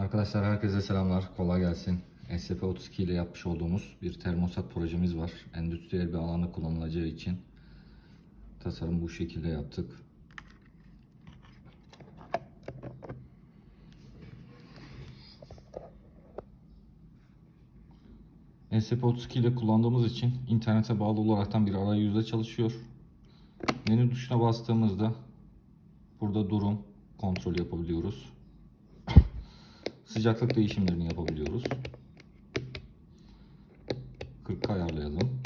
Arkadaşlar herkese selamlar. Kolay gelsin. SCP-32 ile yapmış olduğumuz bir termostat projemiz var. Endüstriyel bir alanda kullanılacağı için tasarım bu şekilde yaptık. SCP-32 ile kullandığımız için internete bağlı olaraktan bir arayüzde çalışıyor. Menü tuşuna bastığımızda burada durum kontrol yapabiliyoruz. Sıcaklık değişimlerini yapabiliyoruz. 40 ayarlayalım.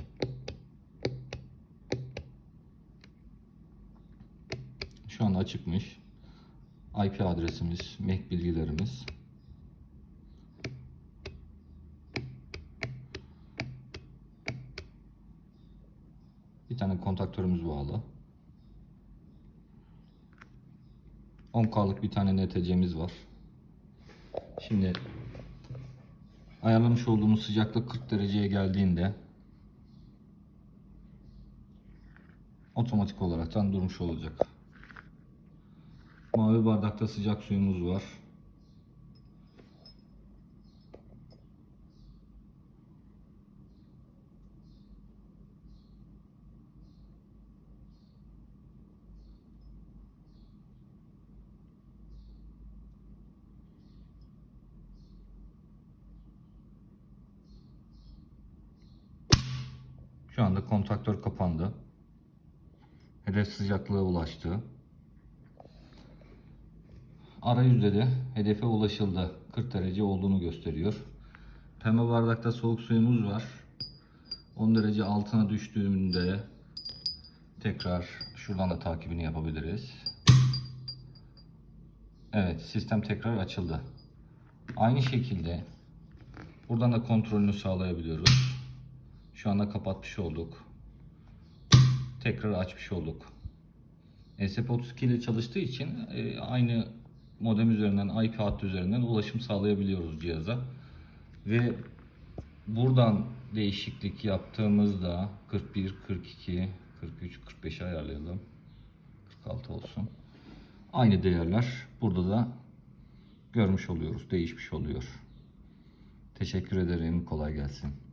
Şu anda açıkmış. IP adresimiz, MAC bilgilerimiz. Bir tane kontaktörümüz bağlı. 10K'lık bir tane NTC'miz var. Şimdi ayarlamış olduğumuz sıcaklık 40 dereceye geldiğinde otomatik olaraktan durmuş olacak. Mavi bardakta sıcak suyumuz var. Şu anda kontaktör kapandı. Hedef sıcaklığa ulaştı. Arayüzde de hedefe ulaşıldı. 40 derece olduğunu gösteriyor. Pembe bardakta soğuk suyumuz var. 10 derece altına düştüğünde tekrar şuradan da takibini yapabiliriz. Evet, sistem tekrar açıldı. Aynı şekilde buradan da kontrolünü sağlayabiliyoruz. Şu anda kapatmış olduk. Tekrar açmış olduk. SCP-32 ile çalıştığı için e, aynı modem üzerinden, IP hattı üzerinden ulaşım sağlayabiliyoruz cihaza. Ve buradan değişiklik yaptığımızda 41, 42, 43, 45'e ayarlayalım. 46 olsun. Aynı değerler burada da görmüş oluyoruz. Değişmiş oluyor. Teşekkür ederim. Kolay gelsin.